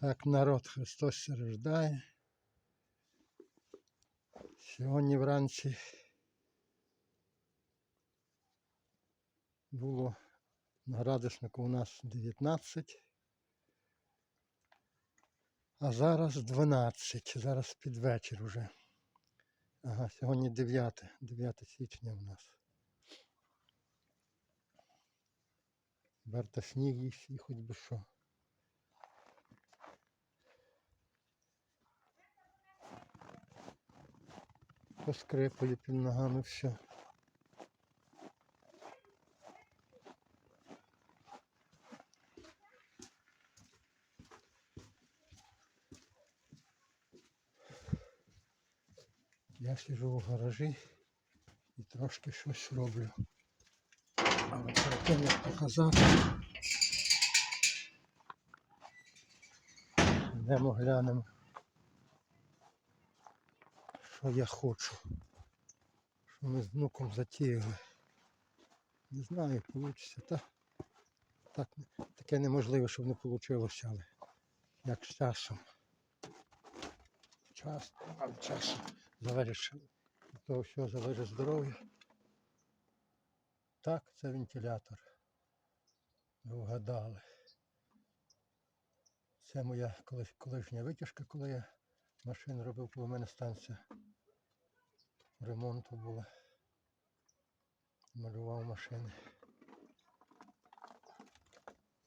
Так, народ Христос се рождає. Сьогодні вранці було на градуснику у нас 19, а зараз 12, зараз під вечір уже. Ага, сьогодні 9, 9 січня у нас. Берта сніг їсть і хоч би що. Поскрипує під ногами все. Я сижу в гаражі і трошки щось роблю. Але перед тим як показати. Йдемо глянемо, що я хочу. Що ми з внуком затіяли. Не знаю, вийде. Та, так, таке неможливо, щоб не вийшло, але як з часом. Час, часом залежить від того всього залежить здоров'я. Так, це вентилятор. Ви вгадали. Це моя колишня витяжка, коли я машину робив, коли в мене станція ремонту була. Малював машини.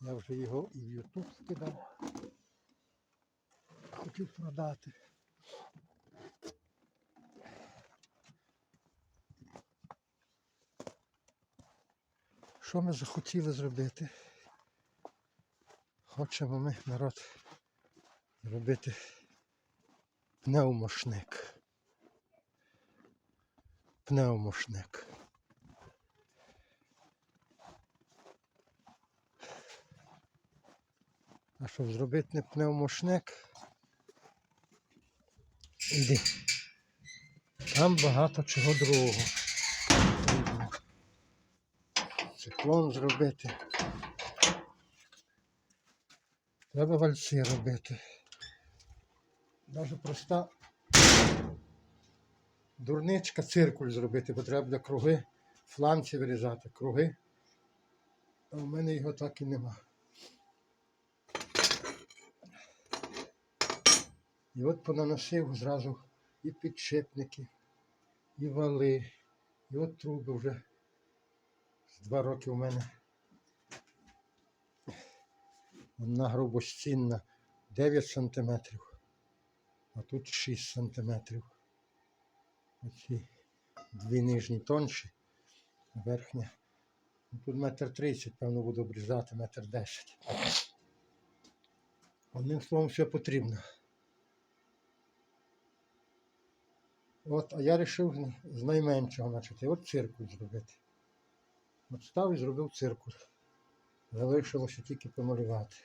Я вже його і в YouTube скидав. Хотів продати. Що ми захотіли зробити? Хочемо ми, народ, зробити пневмошник. Пневмошник. А щоб зробити не пневмошник, іди. Там багато чого другого. Циклон зробити. Треба вальці робити. Даже проста дурничка циркуль зробити, бо треба круги, фланці вирізати, круги. А в мене його так і нема. І от понаносив зразу і підшипники, і вали, і от труби вже з два роки у мене. Одна грубостінна 9 сантиметрів, а тут 6 сантиметрів. Оці дві нижні тонші, верхня. Ну, Тут метр тридцять, певно, буду обрізати, метр десять. Одним словом, все потрібно. От, а я вирішив з найменшого почати. От циркуль зробити. От став і зробив циркуль. Залишилося тільки помалювати.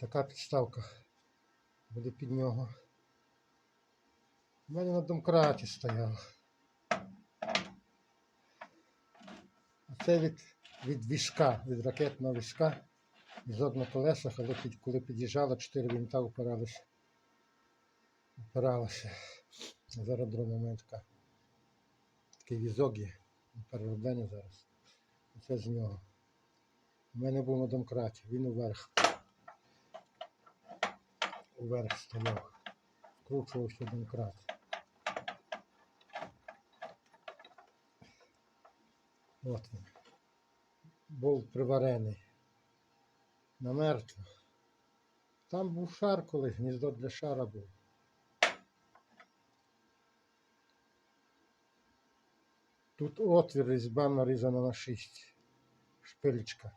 Така підставка буде під нього. У мене на домкраті стояла. А це від, від візка, від ракетного візка. Із одного колеса, але під, коли під'їжджала, чотири вінта упиралися. Упиралися. Зараз друга момент така. Такий візок є. Перероблений зараз. Це з нього. У мене був на домкраті, він уверх. Уверх стояв. Вкручувався домкрат. От він. Був приварений. Намертво. Там був шар колись, гніздо для шара був. Тут отвір різьба нарізана на 6. Шпилечка.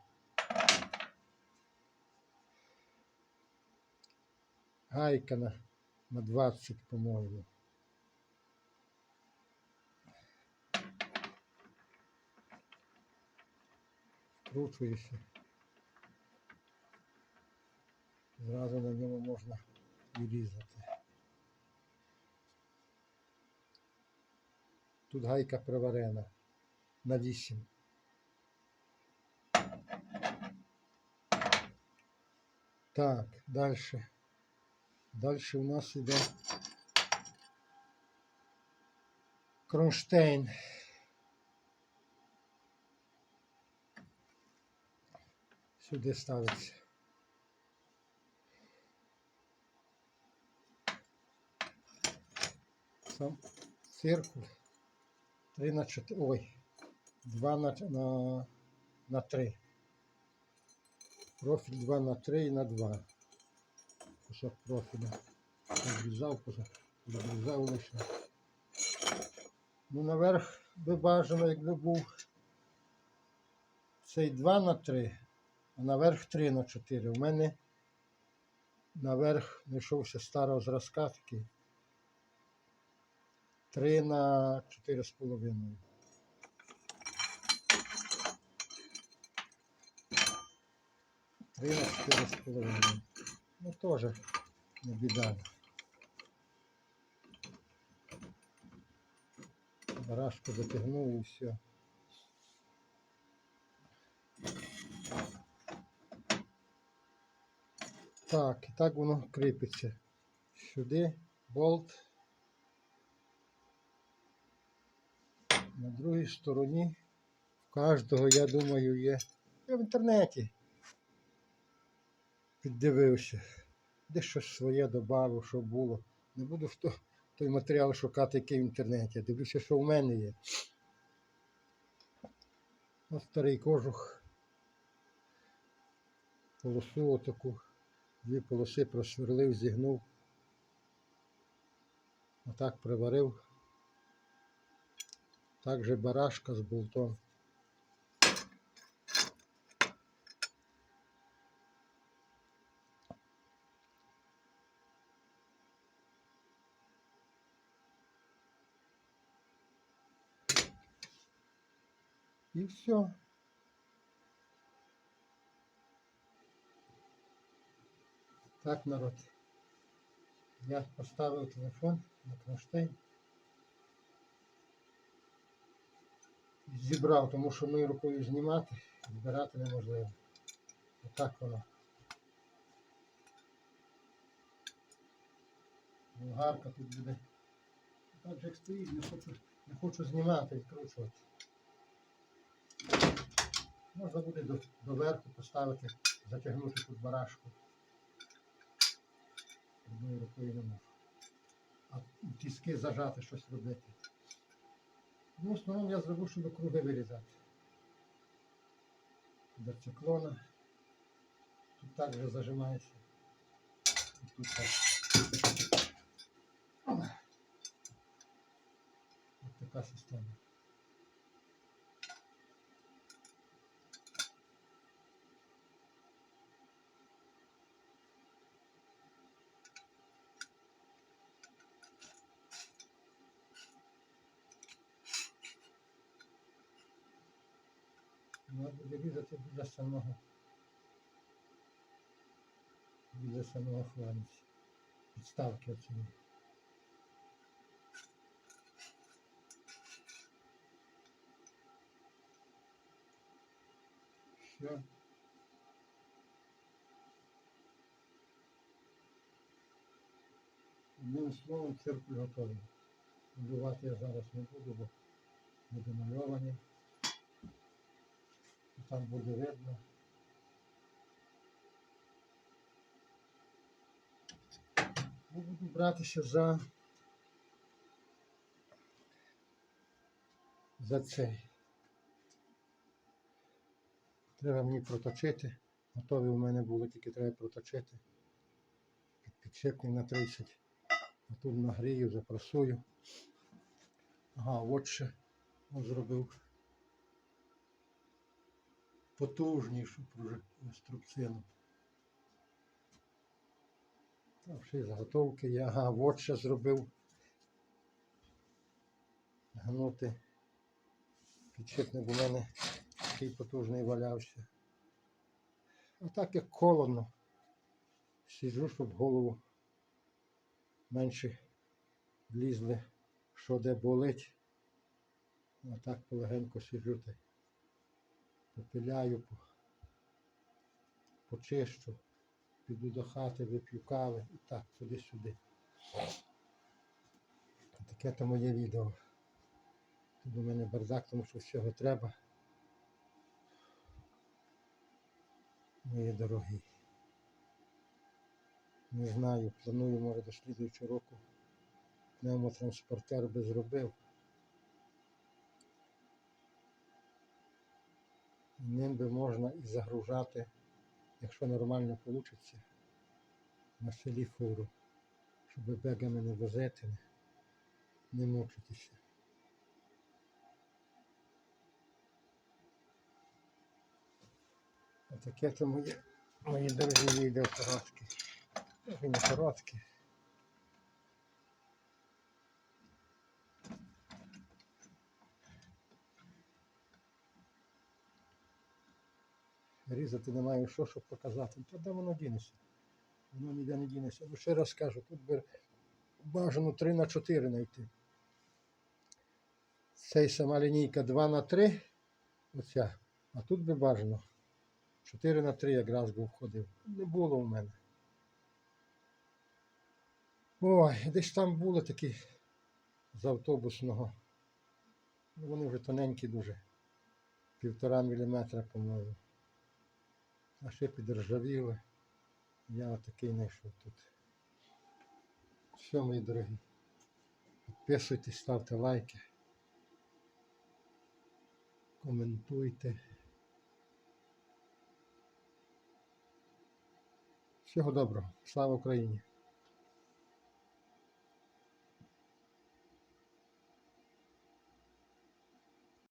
Гайка на, на 20, по-моєму. Вкручуєшся. Зразу на ньому можна і різати. Тут гайка приварена на 8. Так, далі. Далі у нас іде кронштейн. Сюди ставиться. Сам циркуль 3 на 4. Ой, 2 на, на, на 3. Профіль 2 на 3 і на 2. Кусок профіля. Обрізав, обрізав лише. Ну, наверх би бажано, якби був цей 2 на 3, а наверх 3 на 4. У мене наверх знайшовся старого зразка такий. 3 на 4,5. Три на чотири з половиною. Ну теж не біда. Барашку затягнув і все. Так, і так воно кріпиться. Сюди болт. На другій стороні в кожного, я думаю, є. Я в інтернеті піддивився. Де щось своє додав, що було. Не буду в то- той матеріал шукати, який в інтернеті. Дивлюся, що в мене є. Ось старий кожух. Полосу отаку. Дві полоси просверлив, зігнув. Отак приварив. Так же барашка з болтом. І все. Так, народ. Я поставив телефон на кронштейн. Зібрав, тому що одною рукою знімати, збирати неможливо. Отак воно. Болгарка тут буде. Так же як стоїть, не хочу, не хочу знімати, відкручувати. Можна буде доверху поставити, затягнути тут барашку. Одною рукою не можу. А тіски зажати щось робити. Ну, в основному я зроблю, щоб круги вирізати. До циклона. Тут так же зажимається. І тут так. Ось така система. Вона буде різати біля самого біля самого фланця. Підставки оцієї. Все. Одним словом, циркуль готовий. Малювати я зараз не буду, бо буде мальовані. Там буде видно. Ну, Буду братися за за цей. Треба мені проточити. Готові у мене були, тільки треба проточити. Під- Підшипник на 30. А тут нагрію, запрасую. Ага, от ще зробив потужнішу струбцину. Там ще заготовки є. Ага, от ще зробив. Гнути. Підшипник у мене такий потужний валявся. А так як холодно. Сиджу, щоб голову менше влізли, що де болить. А так полегенько сиджу. Попиляю, почищу, піду до хати, вип'ю кави і так, туди-сюди. Таке то моє відео. Тут у мене бардак, тому що всього треба. Мої дорогі. Не знаю, планую, може, до слідуючого року пневмотранспортер би зробив. Ним би можна і загружати, якщо нормально вийде, на селі фуру, щоб бегами не возити, не, мучитися. Отаке то моє, мої дорогі відео короткі. Не короткі. Різати не маю що, щоб показати. Та де воно дінеться? Воно ніде не дінеться. Ну ще раз кажу, тут би бажано 3 на 4 знайти. Цей сама лінійка 2 на 3. Оця. А тут би бажано 4 на 3 якраз би входив. Не було у мене. Ой, десь там були такі з автобусного. Ну, Вони вже тоненькі дуже. Півтора міліметра, по-моєму. А ще підржавіли. Я отакий знайшов тут. Все, мої дорогі. Підписуйтесь, ставте лайки. Коментуйте. Всього доброго. Слава Україні!